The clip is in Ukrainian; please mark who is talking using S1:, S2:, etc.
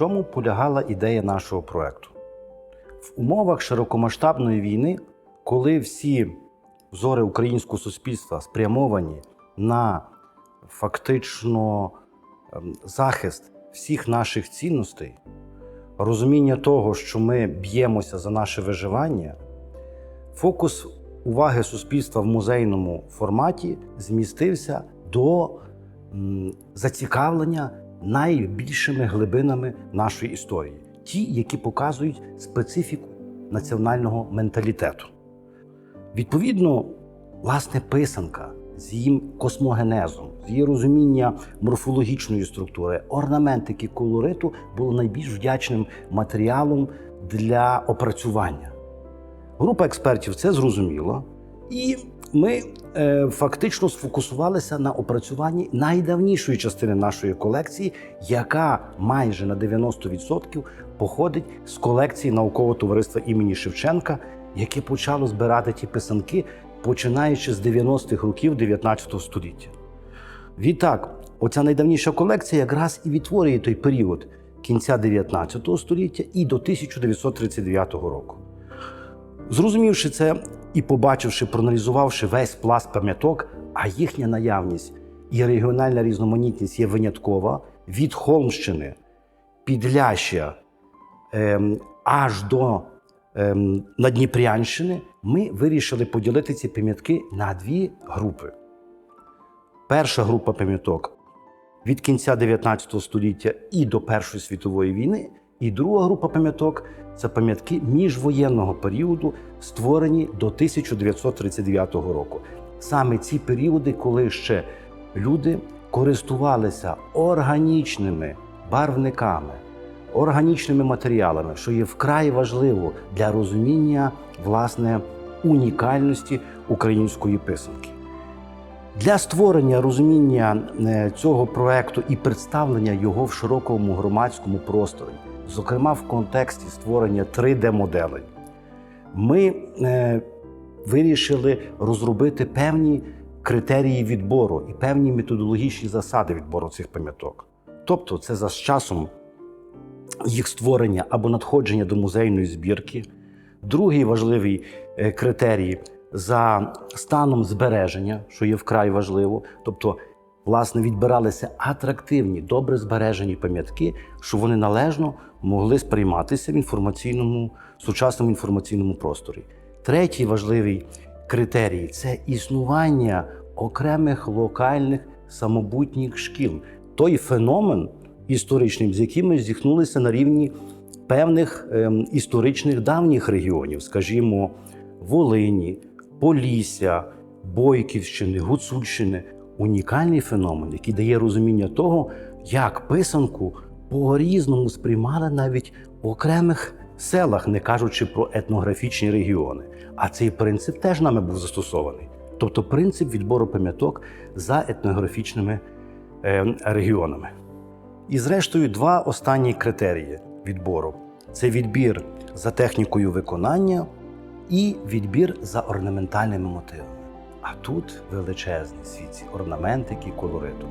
S1: чому полягала ідея нашого проекту? В умовах широкомасштабної війни, коли всі взори українського суспільства спрямовані на фактично ем, захист всіх наших цінностей, розуміння того, що ми б'ємося за наше виживання, фокус уваги суспільства в музейному форматі змістився до зацікавлення найбільшими глибинами нашої історії, ті, які показують специфіку національного менталітету. Відповідно, власне, писанка з її космогенезом, з її розуміння морфологічної структури, орнаментики колориту було найбільш вдячним матеріалом для опрацювання. Група експертів це зрозуміла, і ми е, фактично сфокусувалися на опрацюванні найдавнішої частини нашої колекції, яка майже на 90% походить з колекції наукового товариства імені Шевченка, яке почало збирати ті писанки, починаючи з 90-х років 19 століття. Відтак, оця найдавніша колекція якраз і відтворює той період кінця 19 століття і до 1939 року. Зрозумівши це і побачивши, проаналізувавши весь пласт пам'яток, а їхня наявність і регіональна різноманітність є виняткова від Холмщини, Підляща ем, аж до ем, Надніпрянщини, ми вирішили поділити ці пам'ятки на дві групи. Перша група пам'яток від кінця 19 століття і до Першої світової війни, і друга група пам'яток це пам'ятки міжвоєнного періоду, створені до 1939 року. Саме ці періоди, коли ще люди користувалися органічними барвниками, органічними матеріалами, що є вкрай важливо для розуміння власне унікальності української писанки. Для створення розуміння е, цього проекту і представлення його в широкому громадському просторі, зокрема в контексті створення 3D-моделей, ми е, вирішили розробити певні критерії відбору і певні методологічні засади відбору цих пам'яток. Тобто, це за часом їх створення або надходження до музейної збірки. Другий важливий е, критерій за станом збереження, що є вкрай важливо. Тобто, власне, відбиралися атрактивні, добре збережені пам'ятки, щоб вони належно могли сприйматися в інформаційному, сучасному інформаційному просторі. Третій важливий критерій це існування окремих локальних самобутніх шкіл. Той феномен історичний, з яким ми зіткнулися на рівні певних ем, історичних давніх регіонів, скажімо, Волині, Полісся, Бойківщини, Гуцульщини унікальний феномен, який дає розуміння того, як писанку по-різному сприймали навіть в окремих селах, не кажучи про етнографічні регіони. А цей принцип теж нами був застосований. Тобто принцип відбору пам'яток за етнографічними е, регіонами. І, зрештою, два останні критерії відбору: це відбір за технікою виконання і відбір за орнаментальними мотивами. А тут величезний світ орнаментики, колориту.